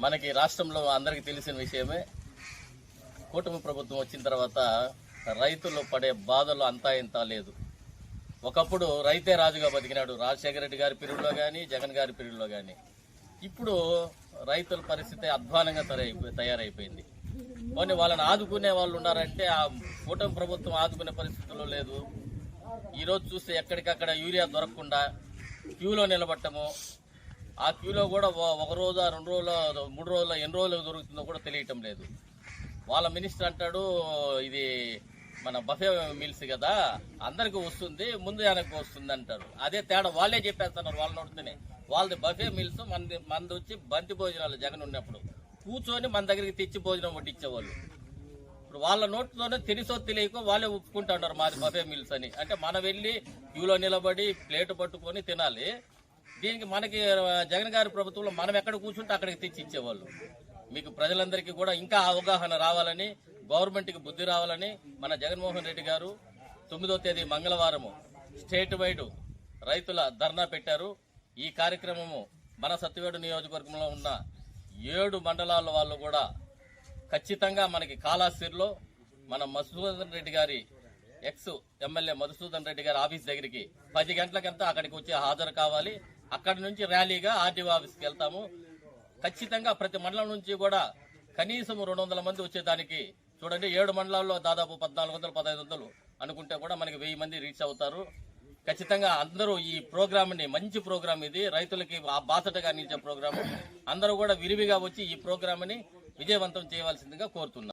మనకి రాష్ట్రంలో అందరికీ తెలిసిన విషయమే కూటమి ప్రభుత్వం వచ్చిన తర్వాత రైతులు పడే బాధలు అంతా ఇంత లేదు. ఒకప్పుడు రైతే రాజుగా బతికినాడు. రాజశేఖర రెడ్డి గారి పీరియడ్లో కానీ జగన్ గారి పీరియడ్లో కానీ ఇప్పుడు రైతుల పరిస్థితి అధ్వానంగా తయారైపో- తయారైపోయింది. కొన్ని వాళ్ళని ఆదుకునే వాళ్ళు ఉన్నారంటే ఆ కూటమి ప్రభుత్వం ఆదుకునే పరిస్థితుల్లో లేదు. ఈరోజు చూస్తే ఎక్కడికక్కడ యూరియా దొరకకుండా క్యూలో నిలబట్టము ఆ క్యూలో కూడా ఒక రోజు రెండు రోజులు మూడు రోజులు ఎన్ని రోజులు దొరుకుతుందో కూడా తెలియటం లేదు. వాళ్ళ మినిస్టర్ అంటాడు ఇది మన బఫే మిల్స్ కదా అందరికి వస్తుంది ముందు వెనక్కి వస్తుంది అంటారు. అదే తేడా వాళ్ళే చెప్పేస్తున్నారు వాళ్ళ నోటితేనే. వాళ్ళది బఫే మిల్స్ మనది మనది వచ్చి బంతి భోజనాలు జగన్ ఉన్నప్పుడు. కూర్చొని మన దగ్గరికి తెచ్చి భోజనం వడ్డించేవాళ్ళు. ఇప్పుడు వాళ్ళ నోట్తోనే తెలుసో తెలియకో వాళ్ళే ఒప్పుకుంటున్నారు మాది బఫే మిల్స్ అని. అంటే మనం వెళ్ళి క్యూలో నిలబడి ప్లేట్ పట్టుకొని తినాలి. దీనికి మనకి జగన్ గారి ప్రభుత్వంలో మనం ఎక్కడ కూర్చుంటే అక్కడికి తెచ్చి ఇచ్చేవాళ్ళు. మీకు ప్రజలందరికీ కూడా ఇంకా అవగాహన రావాలని గవర్నమెంట్కి బుద్ధి రావాలని మన జగన్మోహన్ రెడ్డి గారు తొమ్మిదో తేదీ మంగళవారము స్టేట్ వైడ్ రైతుల ధర్నా పెట్టారు. ఈ కార్యక్రమము మన సత్యవేడు నియోజకవర్గంలో ఉన్న ఏడు మండలాల వాళ్ళు కూడా ఖచ్చితంగా మనకి కాళాస్తిరిలో మన మధుసూదన్ రెడ్డి గారి ఎక్స్ ఎమ్మెల్యే మధుసూదన్ రెడ్డి గారి ఆఫీస్ దగ్గరికి పది గంటలకంతా అక్కడికి వచ్చి హాజరు కావాలి. అక్కడి నుంచి ర్యాలీగా ఆర్డీఓ ఆఫీస్కి వెళ్తాము. ఖచ్చితంగా ప్రతి మండలం నుంచి కూడా కనీసం రెండు వందల మంది వచ్చేదానికి చూడండి ఏడు మండలాల్లో దాదాపు పద్నాలుగు వందలు పదహైదు వందలు అనుకుంటే కూడా మనకి వెయ్యి మంది రీచ్ అవుతారు. ఖచ్చితంగా అందరూ ఈ ప్రోగ్రామ్ని మంచి ప్రోగ్రామ్ ఇది. రైతులకి ఆ బాసటగా నిలిచే ప్రోగ్రామ్. అందరూ కూడా విరివిగా వచ్చి ఈ ప్రోగ్రామ్ని విజయవంతం చేయవలసిందిగా కోరుతున్నారు